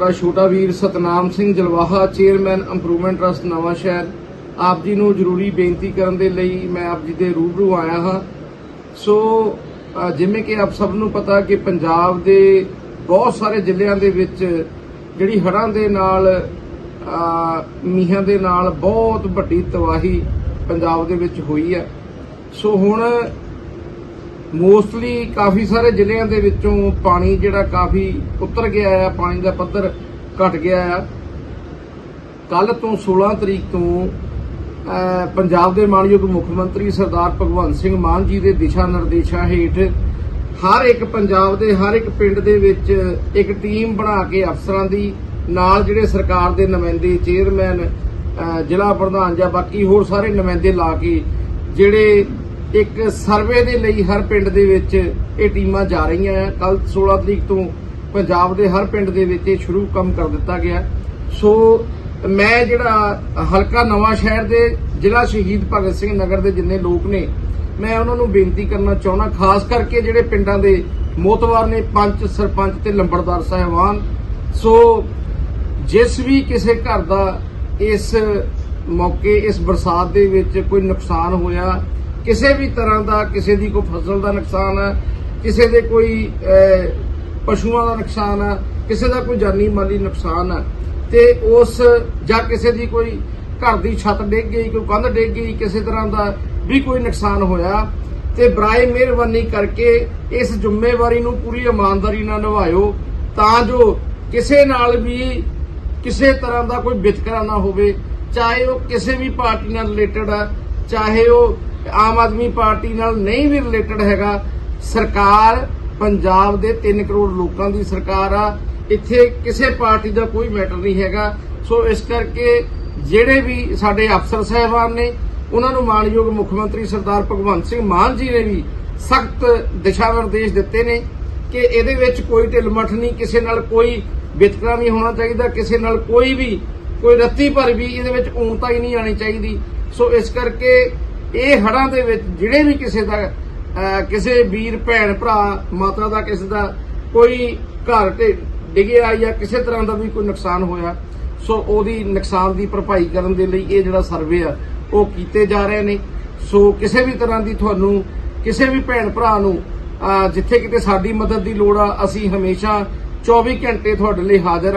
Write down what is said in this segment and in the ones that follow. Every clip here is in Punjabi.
ਮੇਰਾ ਛੋਟਾ ਵੀਰ Satnam Singh Jalwaha chairman improvement trust Nawanshahr. ਆਪ ਜੀ ਨੂੰ ਜ਼ਰੂਰੀ ਬੇਨਤੀ ਕਰਨ ਦੇ ਲਈ ਮੈਂ ਆਪ ਜੀ ਦੇ ਰੂਬਰੂ ਆਇਆ ਹਾਂ। ਸੋ ਜਿਵੇਂ ਕਿ ਆਪ ਸਭ ਨੂੰ ਪਤਾ ਕਿ ਪੰਜਾਬ ਦੇ ਬਹੁਤ ਸਾਰੇ ਜ਼ਿਲ੍ਹਿਆਂ ਦੇ ਵਿੱਚ ਜਿਹੜੀ ਹੜ੍ਹਾਂ ਦੇ ਨਾਲ ਅ, ਮੀਂਹਾਂ ਦੇ ਨਾਲ ਬਹੁਤ ਵੱਡੀ ਤਬਾਹੀ ਪੰਜਾਬ ਦੇ ਵਿੱਚ ਹੋਈ ਹੈ। ਸੋ ਹੁਣ ਮੋਸਟਲੀ ਕਾਫੀ ਸਾਰੇ ਜ਼ਿਲ੍ਹਿਆਂ ਦੇ ਵਿੱਚੋਂ ਪਾਣੀ ਜਿਹੜਾ ਕਾਫੀ ਉਤਰ ਗਿਆ ਆ, ਪਾਣੀ ਦਾ ਪੱਧਰ ਘਟ ਗਿਆ ਆ। ਕੱਲ ਤੋਂ 16 ਤਰੀਕ ਤੋਂ ਪੰਜਾਬ ਦੇ ਮਾਨਯੋਗ ਮੁੱਖ ਮੰਤਰੀ ਸਰਦਾਰ ਭਗਵੰਤ ਸਿੰਘ ਮਾਨ ਜੀ ਦੇ ਦਿਸ਼ਾ ਨਿਰਦੇਸ਼ਾਂ ਹੇਠ ਹਰ ਇੱਕ ਪੰਜਾਬ ਦੇ, ਹਰ ਇੱਕ ਪਿੰਡ ਦੇ ਵਿੱਚ ਇੱਕ ਟੀਮ ਬਣਾ ਕੇ ਅਫਸਰਾਂ ਦੀ, ਨਾਲ ਜਿਹੜੇ ਸਰਕਾਰ ਦੇ ਨੁਮਾਇੰਦੇ, ਚੇਅਰਮੈਨ ਜ਼ਿਲ੍ਹਾ ਪ੍ਰਧਾਨ ਜਾਂ ਬਾਕੀ ਹੋਰ ਸਾਰੇ ਨੁਮਾਇੰਦੇ ਲਾ ਕੇ ਜਿਹੜੇ ਇੱਕ ਸਰਵੇ ਦੇ ਲਈ ਹਰ ਪਿੰਡ ਦੇ ਵਿੱਚ ਇਹ ਟੀਮਾਂ ਜਾ ਰਹੀਆਂ ਆ। ਕੱਲ 16 ਤਰੀਕ ਤੋਂ ਪੰਜਾਬ ਦੇ ਹਰ ਪਿੰਡ ਦੇ ਵਿੱਚ ਇਹ ਸ਼ੁਰੂ ਕੰਮ ਕਰ ਦਿੱਤਾ ਗਿਆ। ਸੋ ਮੈਂ ਜਿਹੜਾ ਹਲਕਾ ਨਵਾਂ ਸ਼ਹਿਰ ਦੇ ਜ਼ਿਲ੍ਹਾ ਸ਼ਹੀਦ ਭਗਤ ਸਿੰਘ ਨਗਰ ਦੇ ਜਿੰਨੇ ਲੋਕ ਨੇ, ਮੈਂ ਉਹਨਾਂ ਨੂੰ ਬੇਨਤੀ ਕਰਨਾ ਚਾਹੁੰਦਾ, ਖਾਸ ਕਰਕੇ ਜਿਹੜੇ ਪਿੰਡਾਂ ਦੇ ਮੋਤਵਾਰ ਨੇ, ਪੰਚ, ਸਰਪੰਚ ਤੇ ਲੰਬੜਦਾਰ ਸਾਹਿਬਾਨ। ਸੋ ਜਿਸ ਵੀ ਕਿਸੇ ਘਰ ਦਾ ਇਸ ਮੌਕੇ, ਇਸ ਬਰਸਾਤ ਦੇ ਵਿੱਚ ਕੋਈ ਨੁਕਸਾਨ ਹੋਇਆ ਕਿਸੇ ਵੀ ਤਰ੍ਹਾਂ ਦਾ ਕਿਸੇ ਦੀ ਕੋਈ ਫਸਲ ਦਾ ਨੁਕਸਾਨ ਹੈ ਕਿਸੇ ਦੇ ਕੋਈ ਪਸ਼ੂਆਂ ਦਾ ਨੁਕਸਾਨ ਹੈ ਕਿਸੇ ਦਾ ਕੋਈ ਜਾਨੀ ਮਾਲੀ ਨੁਕਸਾਨ ਹੈ ਤੇ ਉਸ ਜਾਂ ਕਿਸੇ ਦੀ ਕੋਈ ਘਰ ਦੀ ਛੱਤ ਡਿੱਗ ਗਈ, ਕੋਈ ਕੰਧ ਡਿੱਗ ਗਈ, ਕਿਸੇ ਤਰ੍ਹਾਂ ਦਾ ਵੀ ਕੋਈ ਨੁਕਸਾਨ ਹੋਇਆ ਤੇ ਬਰਾਏ ਮਿਹਰਬਾਨੀ ਕਰਕੇ ਇਸ ਜ਼ਿੰਮੇਵਾਰੀ ਨੂੰ ਪੂਰੀ ਇਮਾਨਦਾਰੀ ਨਾਲ ਨਿਭਾਇਓ ਤਾਂ ਜੋ ਕਿਸੇ ਨਾਲ ਵੀ ਕਿਸੇ ਤਰ੍ਹਾਂ ਦਾ ਕੋਈ ਵਿਤਕਰਾ ਨਾ ਹੋਵੇ, ਚਾਹੇ ਉਹ ਕਿਸੇ ਵੀ ਪਾਰਟੀ ਨਾਲ ਰਿਲੇਟਡ ਹੈ ਚਾਹੇ ਉਹ ਆਮ ਆਦਮੀ ਪਾਰਟੀ ਨਾਲ ਨਹੀਂ ਵੀ ਰਿਲੇਟਡ ਹੈਗਾ। ਸਰਕਾਰ ਪੰਜਾਬ ਦੇ 3 ਕਰੋੜ ਲੋਕਾਂ ਦੀ ਸਰਕਾਰ ਆ। ਇੱਥੇ ਕਿਸੇ ਪਾਰਟੀ ਦਾ ਕੋਈ ਮੈਟਰ ਨਹੀਂ ਹੈਗਾ। ਸੋ ਇਸ ਕਰਕੇ ਜਿਹੜੇ ਵੀ ਸਾਡੇ ਅਫਸਰ ਸਾਹਿਬਾਨ ਨੇ, ਉਹਨਾਂ ਨੂੰ ਮਾਨਯੋਗ ਮੁੱਖ ਮੰਤਰੀ ਸਰਦਾਰ ਭਗਵੰਤ ਸਿੰਘ ਮਾਨ ਜੀ ਨੇ ਵੀ ਸਖਤ ਦਿਸ਼ਾ ਨਿਰਦੇਸ਼ ਦਿੱਤੇ ਨੇ ਕਿ ਇਹਦੇ ਵਿੱਚ ਕੋਈ ਢਿਲਮਠ ਨਹੀਂ, ਕਿਸੇ ਨਾਲ ਕੋਈ ਵਿਤਕਰਾ ਨਹੀਂ ਹੋਣਾ ਚਾਹੀਦਾ, ਕਿਸੇ ਨਾਲ ਕੋਈ ਵੀ, ਕੋਈ ਰੱਤੀ ਭਰ ਵੀ ਇਹਦੇ ਵਿੱਚ ਊਣਤਾ ਹੀ ਨਹੀਂ ਆਣੀ ਚਾਹੀਦੀ। ਸੋ ਇਸ ਕਰਕੇ ਇਹ ਹੜਾਂ ਦੇ ਵਿੱਚ ਜਿਹੜੇ ਵੀ ਕਿਸੇ ਦਾ ਕਿਸੇ ਵੀਰ, ਭੈਣ, ਭਰਾ, ਮਾਤਾ ਦਾ ਕਿਸੇ ਦਾ ਕੋਈ ਘਰ ਡਿੱਗਿਆ ਜਾਂ ਕਿਸੇ ਤਰ੍ਹਾਂ ਦਾ ਵੀ ਕੋਈ ਨੁਕਸਾਨ ਹੋਇਆ, ਸੋ ਉਹਦੀ ਨੁਕਸਾਨ ਦੀ ਭਰਪਾਈ ਕਰਨ ਦੇ ਲਈ ਇਹ ਜਿਹੜਾ ਸਰਵੇ ਆ, ਉਹ ਕੀਤੇ ਜਾ ਰਹੇ ਨੇ। ਸੋ ਕਿਸੇ ਵੀ ਤਰ੍ਹਾਂ ਦੀ ਤੁਹਾਨੂੰ ਕਿਸੇ ਵੀ ਭੈਣ, ਭਰਾ ਨੂੰ ਜਿੱਥੇ ਕਿਤੇ ਸਾਡੀ ਮਦਦ ਦੀ ਲੋੜ ਆ, ਅਸੀਂ ਹਮੇਸ਼ਾ 24 ਘੰਟੇ ਤੁਹਾਡੇ ਲਈ ਹਾਜ਼ਰ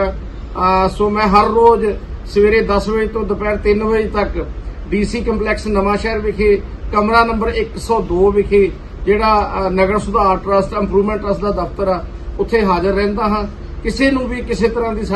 ਆ। ਸੋ ਮੈਂ ਹਰ ਰੋਜ਼ ਸਵੇਰੇ 10 ਵਜੇ ਤੋਂ ਦੁਪਹਿਰ 3 ਵਜੇ ਤੱਕ ਡੀਸੀ ਕੰਪਲੈਕਸ ਨਵਾਂ ਸ਼ਹਿਰ ਵਿਖੇ, ਕਮਰਾ ਨੰਬਰ 102 ਵਿਖੇ, ਜਿਹੜਾ ਨਗਰ ਸੁਧਾਰ ਟਰਸਟ, ਇੰਪਰੂਵਮੈਂਟ ਟਰਸਟ ਦਾ ਦਫ਼ਤਰ ਆ, ਉੱਥੇ ਹਾਜ਼ਰ ਰਹਿੰਦਾ ਹਾਂ। ਕਿਸੇ ਨੂੰ ਵੀ ਕਿਸੇ ਤਰ੍ਹਾਂ ਦੀ ਸਾ-